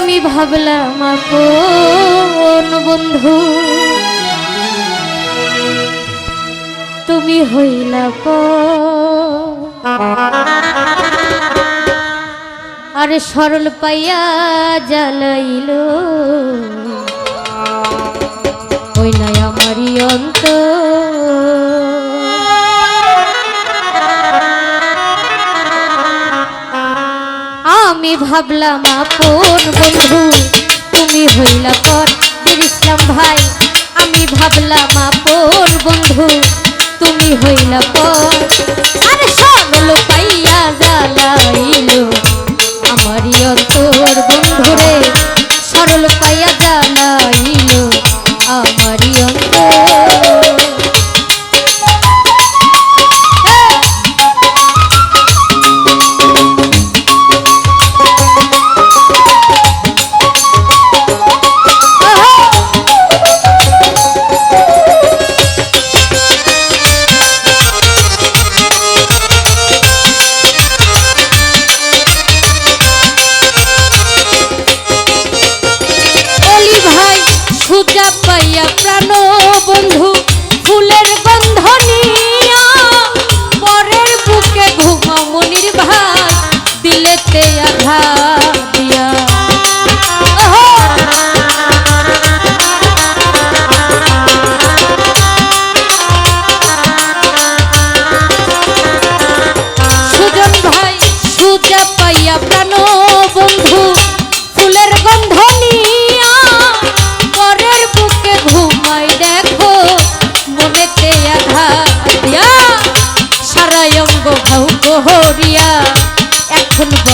ভাবলাম আপন বন্ধু। তুমি হইলা পর। আরে সরল পাইয়া জ্বালাইল। নাই আমারই অন্ত ভাবলাম আপন বন্ধু, তুমি হইলা পর। বীর ভাই, আমি ভাবলাম আপন বন্ধু, তুমি হইলা পর। আরে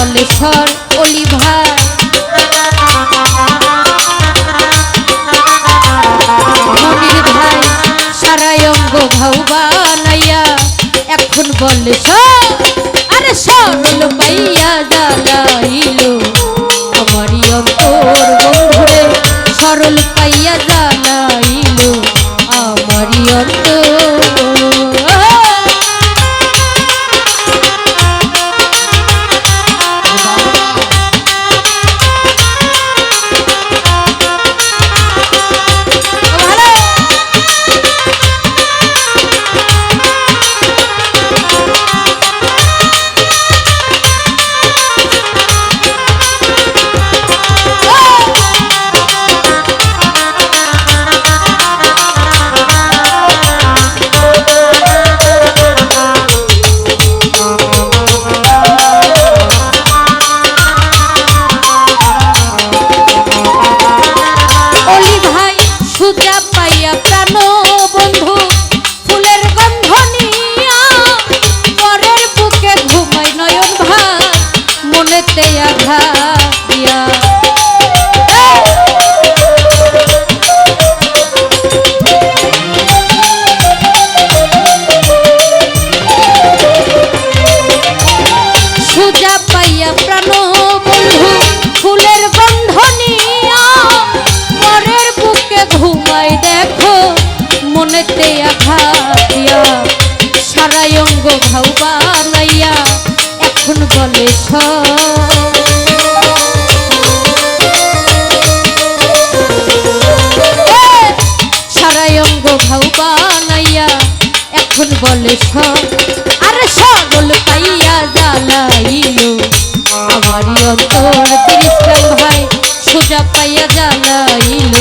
এখন বলে মনেতে আঘাত দিয়া। সারা অঙ্গ ঘাউ বানাইয়া, এখন বলে সারাই অঙ্গ ঘাউ এখন বলে আরে সরল পাইয়া জ্বালাইল। আমারই অন্তর তিরিশাম ভাই সোজা পাইয়া জ্বালাইল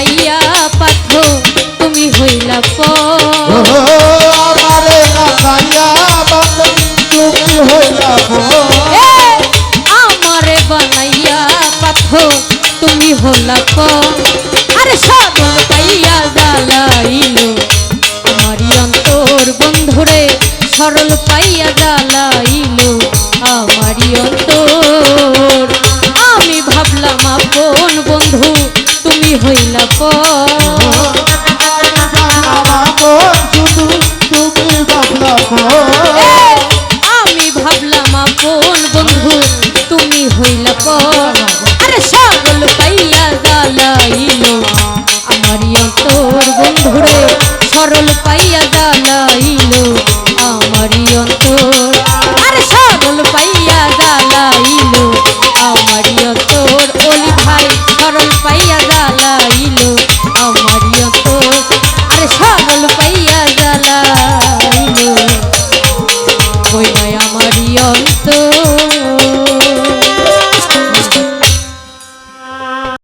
বানাইয়া তুমি হইলা পারে বানাইয়া তুমি হইলা আমারে বানাইয়া পাথো তুমি হলা প আরে সদন পাইয়া জ্বালাইল আমারি অন্তর বন্ধুরে সরল পাইয়া জ্বালাইল আমারি অন্তর। আমি ভাবলাম আপন বন্ধু আমি ভাবলাম আপন বন্ধু তুমি হইল আরে সরল পাইয়া জ্বালাইলো। অন্তর বন্ধুরে সরল